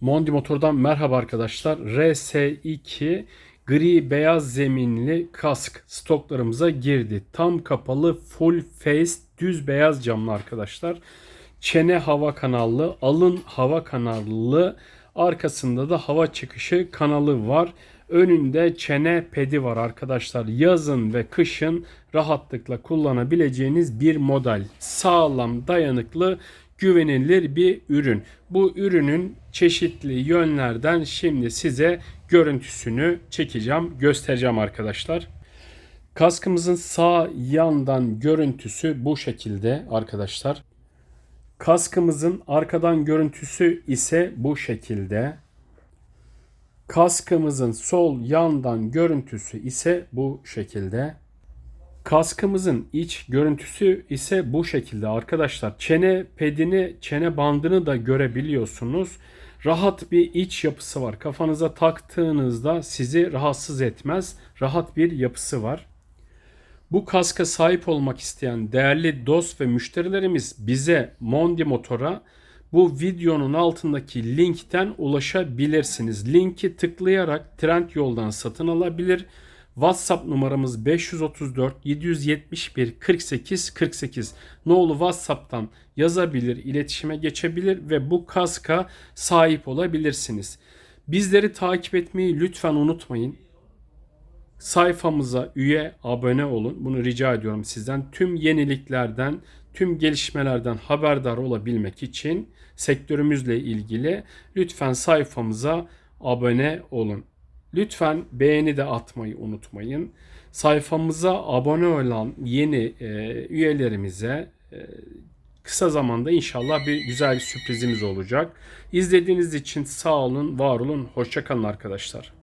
Mondi Motor'dan merhaba arkadaşlar. RS2 gri beyaz zeminli kask stoklarımıza girdi. Tam kapalı full face düz beyaz camlı arkadaşlar. Çene hava kanallı, alın hava kanallı, arkasında da hava çıkışı kanalı var. Önünde çene pedi var arkadaşlar. Yazın ve kışın rahatlıkla kullanabileceğiniz bir model. Sağlam, dayanıklı, güvenilir bir ürün. Bu ürünün çeşitli yönlerden şimdi size görüntüsünü çekeceğim, göstereceğim arkadaşlar. Kaskımızın sağ yandan görüntüsü bu şekilde arkadaşlar. Kaskımızın arkadan görüntüsü ise bu şekilde. Kaskımızın sol yandan görüntüsü ise bu şekilde. Kaskımızın iç görüntüsü ise bu şekilde arkadaşlar. Çene pedini, çene bandını da görebiliyorsunuz. Rahat bir iç yapısı var. Kafanıza taktığınızda sizi rahatsız etmez. Rahat bir yapısı var. Bu kaska sahip olmak isteyen değerli dost ve müşterilerimiz bize Mondi Motor'a bu videonun altındaki linkten ulaşabilirsiniz. Linki tıklayarak Trend Yoldan satın alabilir. WhatsApp numaramız 534 771 48 48. Nolu WhatsApp'tan yazabilir, iletişime geçebilir ve bu kaska sahip olabilirsiniz. Bizleri takip etmeyi lütfen unutmayın sayfamıza üye, abone olun. Bunu rica ediyorum sizden. Tüm yeniliklerden, tüm gelişmelerden haberdar olabilmek için sektörümüzle ilgili lütfen sayfamıza abone olun. Lütfen beğeni de atmayı unutmayın. Sayfamıza abone olan yeni e, üyelerimize e, kısa zamanda inşallah bir güzel bir sürprizimiz olacak. İzlediğiniz için sağ olun, var olun, hoşçakalın arkadaşlar.